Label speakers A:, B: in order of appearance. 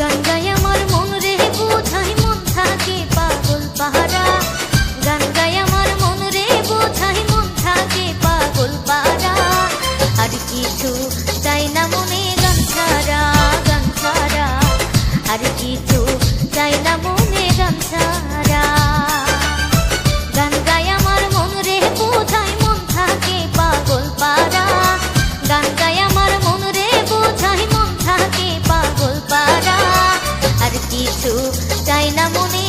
A: గంగయం কিছু চাই না মনে